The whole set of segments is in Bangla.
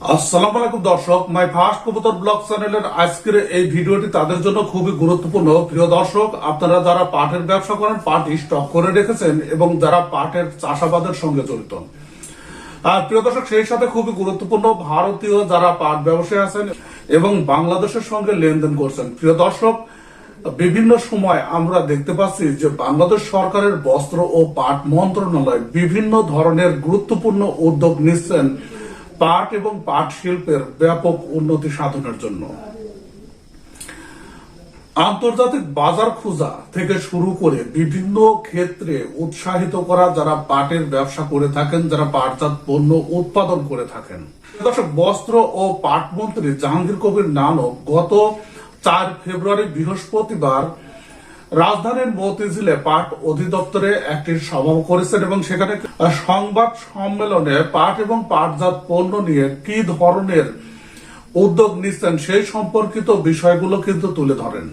আসসালামু আলাইকুম দর্শক, মাই ফার্স্ট কবুতর ব্লগ চ্যানেলের আজকের এই ভিডিওটি তাদের জন্য খুবই গুরুত্বপূর্ণ। প্রিয় দর্শক, আপনারা যারা পাটের ব্যবসা করেন, পাট স্টক করে রেখেছেন এবং যারা পাটের চাষাবাদের সঙ্গে জড়িত। আর প্রিয় দর্শক, সেই সাথে খুবই গুরুত্বপূর্ণ, ভারতীয় যারা পাট ব্যবসায়ী আছেন এবং বাংলাদেশের সঙ্গে লেনদেন করছেন। প্রিয় দর্শক, বিভিন্ন সময় আমরা দেখতে পাচ্ছি যে বাংলাদেশ সরকারের বস্ত্র ও পাট মন্ত্রণালয় বিভিন্ন ধরনের গুরুত্বপূর্ণ উদ্যোগ নিচ্ছেন পাট এবং পাট শিল্পের ব্যাপক উন্নতি সাধনের জন্য। আন্তর্জাতিক বাজার খোঁজা থেকে শুরু করে বিভিন্ন ক্ষেত্রে উৎসাহিত করা যারা পাটের ব্যবসা করে থাকেন, যারা পাটজাত পণ্য উৎপাদন করে থাকেন। দর্শক, বস্ত্র ও পাট মন্ত্রী জাহাঙ্গীর কবির নানক গত চার ফেব্রুয়ারি বৃহস্পতিবার রাজধানীর মতিঝিলে পাট অধিদপ্তরে একটি সভা করেছেন এবং সেখানে সংবাদ সম্মেলনে পাট এবং পাটজাত পণ্য নিয়ে কি ধরনের উদ্যোগ নিচ্ছেন সেই সম্পর্কিত বিষয়গুলো কিন্তু তুলে ধরেন।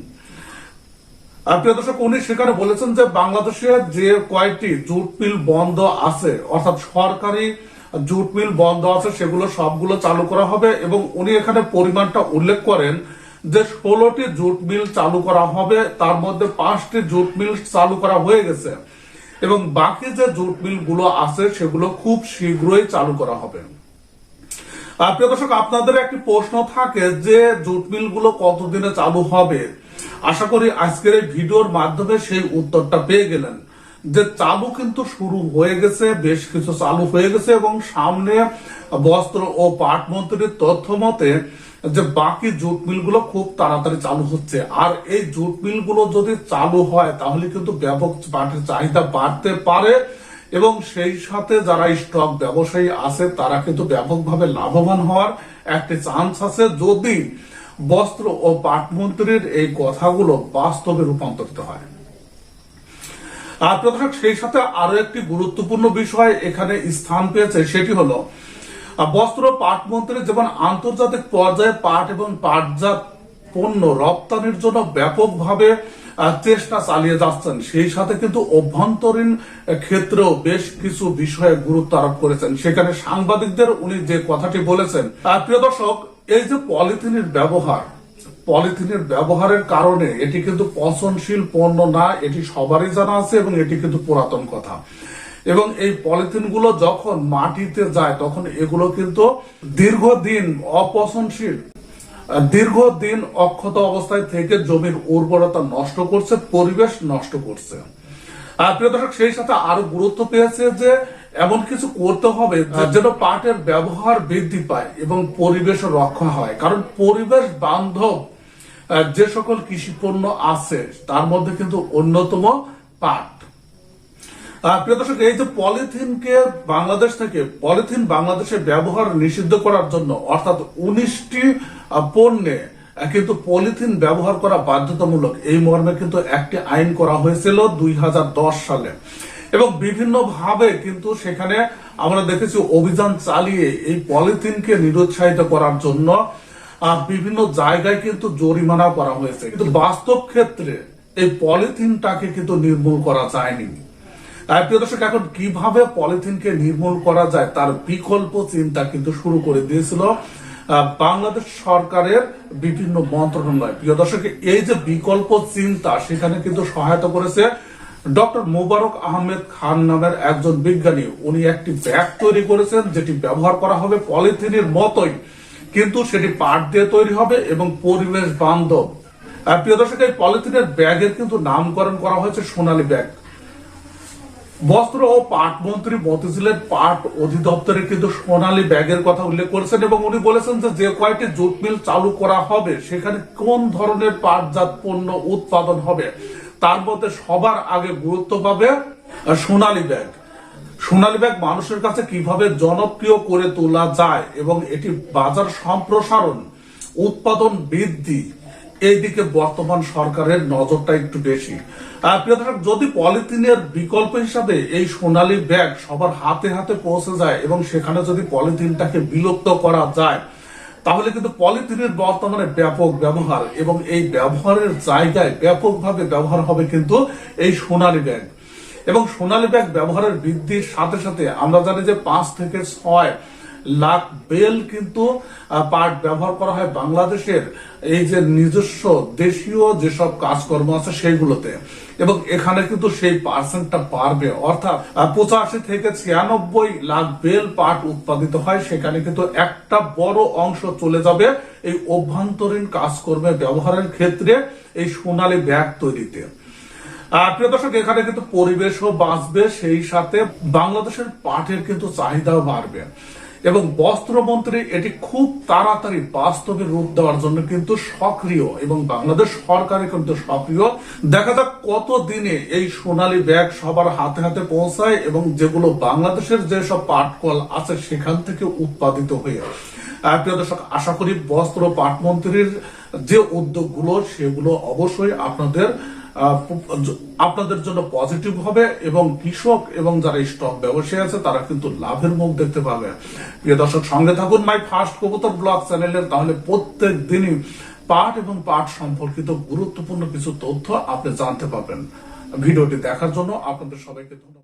প্রিয় দর্শক, উনি সেখানে বলেছেন যে বাংলাদেশে যে কয়েকটি জুট মিল বন্ধ আছে, অর্থাৎ সরকারি জুট মিল বন্ধ আছে, সেগুলো সবগুলো চালু করা হবে এবং উনি এখানে পরিমাণটা উল্লেখ করেন যে ষোলোটি জুট মিল চালু করা হবে, তার মধ্যে পাঁচটি জুট মিল চালু করা হয়ে গেছে। এবং বাকি যে জুট মিলগুলো আছে, সেগুলো খুব শীঘ্রই চালু করা হবে। প্রিয় দর্শক, আপনাদের একটি প্রশ্ন থাকে যে জুট মিলগুলো কতদিনে চালু হবে? আশা করি আজকের এই ভিডিওর মাধ্যমে সেই উত্তরটা পেয়ে গেলেন। যে চালু কিন্তু শুরু হয়ে গেছে, বেশ কিছু চালু হয়ে গেছে এবং সামনে বস্ত্র ও পাট মন্ত্রীর তথ্য মতে যে বাকি জুট মিলগুলো খুব তাড়াতাড়ি চালু হচ্ছে। আর এই জুট মিলগুলো যদি চালু হয়, তাহলে কিন্তু ব্যাপক পাটের চাহিদা বাড়তে পারে এবং সেই সাথে যারা স্টক ব্যবসায়ী আছে, তারা কিন্তু ব্যাপকভাবে লাভবান হওয়ার একটি চান্স আছে। যদি বস্ত্র ও পাট মন্ত্রীর এই কথাগুলো বাস্তবে রূপান্তরিত হয়। আর প্রদর্শক সেই সাথে আরও একটি গুরুত্বপূর্ণ বিষয় এখানে স্থান পেয়েছে, সেটি হলো বস্ত্র পাট মন্ত্রী যেমন আন্তর্জাতিক পর্যায়ে পাট এবং পাটজাত পণ্য রপ্তানির জন্য ব্যাপকভাবে চেষ্টা চালিয়ে যাচ্ছেন। সেই সাথে কিন্তু অভ্যন্তরীণ ক্ষেত্রেও বেশ কিছু বিষয়ে গুরুত্ব আরোপ করেছেন। সেখানে সাংবাদিকদের উনি যে কথাটি বলেছেন প্রিয় দর্শক, এই যে পলিথিনের ব্যবহার পলিথিনের ব্যবহারের কারণে এটি কিন্তু পচনশীল পণ্য না এটি সবারই জানা আছে এবং এটি কিন্তু পুরাতন কথা। এবং এই পলিথিনগুলো যখন মাটিতে যায় তখন এগুলো কিন্তু দীর্ঘদিন অপচনশীল দীর্ঘদিন অক্ষত অবস্থায় থেকে জমির উর্বরতা নষ্ট করছে পরিবেশ নষ্ট করছে। আর প্রিয় দর্শক সেই সাথে আরও গুরুত্ব পেয়েছে যে এমন কিছু করতে হবে যেন পাটের ব্যবহার বৃদ্ধি পায় এবং পরিবেশ রক্ষা হয়। কারণ পরিবেশ বান্ধব যে সকল কৃষি পণ্য আছে, তার মধ্যে কিন্তু অন্যতম পাট। প্রিয় দর্শক, এই যে পলিথিনকে বাংলাদেশ থেকে, পলিথিন বাংলাদেশে ব্যবহার নিষিদ্ধ করার জন্য, অর্থাৎ উনিশটি পণ্যে কিন্তু পলিথিন ব্যবহার করা বাধ্যতামূলক, এই মর্মে কিন্তু একটি আইন করা হয়েছিল দুই হাজার দশ সালে। এবং বিভিন্ন ভাবে কিন্তু সেখানে আমরা দেখেছি অভিযান চালিয়ে এই পলিথিনকে নিরুৎসাহিত করার জন্য বিভিন্ন জায়গায় কিন্তু জরিমানা করা হয়েছে। কিন্তু বাস্তব ক্ষেত্রে এই পলিথিনটাকে কিন্তু নির্মূল করা যায়নি। প্রিয় দর্শক, এখন কীভাবে পলিথিনকে নির্মূল করা যায় তার বিকল্প চিন্তা কিন্তু শুরু করে দিয়েছিল বাংলাদেশ সরকারের বিভিন্ন মন্ত্রণালয়। প্রিয় দর্শক, এই যে বিকল্প চিন্তা, সেখানে কিন্তু সহায়তা করেছে ডক্টর মুবারক আহমেদ খান নামের একজন বিজ্ঞানী। উনি একটি ব্যাগ তৈরি করেছেন, যেটি ব্যবহার করা হবে পলিথিনের মতোই। কিন্তু সেটি পাট দিয়ে তৈরি হবে এবং পরিবেশ বান্ধব। প্রিয় দর্শক, এই পলিথিনের ব্যাগের কিন্তু নামকরণ করা হয়েছে সোনালী ব্যাগ। বস্ত্র ও পাট মন্ত্রী মতিঝিলের পাট অধিদপ্তরে কিন্তু সোনালী ব্যাগের কথা উল্লেখ করেছেন এবং উনি বলেছেন যে যে জুট মিল চালু করা হবে, সেখানে কোন ধরনের পাটজাত পণ্য উৎপাদন হবে, তার মধ্যে সবার আগে গুরুত্ব পাবে সোনালী ব্যাগ। সোনালী ব্যাগ মানুষের কাছে কীভাবে জনপ্রিয় করে তোলা যায় এবং এটি বাজার সম্প্রসারণ, উৎপাদন বৃদ্ধি এই দিকে বর্তমান সরকারের নজরটা একটু বেশি। যদি পলিথিনের বিকল্প হিসাবে এই সোনালী ব্যাগ সবার হাতে হাতে পৌঁছে যায় এবং সেখানে যদি পলিথিনটাকে বিলুপ্ত করা যায়, তাহলে কিন্তু পলিথিনের বর্তমানে ব্যাপক ব্যবহার এবং এই ব্যবহারের জায়গায় ব্যাপকভাবে ব্যবহার হবে কিন্তু এই সোনালী ব্যাগ। এবং সোনালী ব্যাগ ব্যবহারের বৃদ্ধির সাথে সাথে আমরা জানি যে পাঁচ থেকে ছয় লাখ বেল কিন্তু পাট ব্যবহার করা হয় বাংলাদেশের এই যে নিজস্ব দেশীয় যেসব কাজকর্ম আছে সেইগুলোতে। এবং এখানে কিন্তু সেই পার্সেন্টটা বাড়বে। অর্থাৎ পঁচাশি থেকে ছিয়ানব্বই লাখ বেল পাট উৎপাদিত হয়, সেখানে কিন্তু একটা বড় অংশ চলে যাবে এই অভ্যন্তরীণ কাজকর্মে ব্যবহারের ক্ষেত্রে এই সোনালী ব্যাগ তৈরিতে। প্রিয় দর্শক, এখানে কিন্তু পরিবেশও বাঁচবে, সেই সাথে বাংলাদেশের পাটের কিন্তু চাহিদাও বাড়বে। এবং বস্ত্রমন্ত্রী এটি খুব তাড়াতাড়ি বাস্তবে রূপ দেওয়ার জন্য কিন্তু সক্রিয় এবং বাংলাদেশ সরকারে কিন্তু সক্রিয়। দেখা যাক কত দিনে এই সোনালী ব্যাগ সবার হাতে হাতে পৌঁছায় এবং যেগুলো বাংলাদেশের যেসব পাটকল আছে সেখান থেকে উৎপাদিত হয়ে প্রিয় দর্শক, আশা করি বস্ত্র পাট মন্ত্রীর যে উদ্যোগগুলো, সেগুলো অবশ্যই আপনাদের আপনাদের জন্য পজিটিভ হবে এবং কৃষক এবং যারা স্টক ব্যবসায়ী আছে, তারা কিন্তু লাভের মুখ দেখতে পাবে। প্রিয় দর্শক, সঙ্গে থাকুন মাই ফার্স্ট কবুতর ব্লগ চ্যানেলের তাহলে প্রত্যেক দিনই পাঠ এবং পাঠ সম্পর্কিত গুরুত্বপূর্ণ কিছু তথ্য আপনি জানতে পারবেন। ভিডিওটি দেখার জন্য আপনাদের সবাইকে ধন্যবাদ।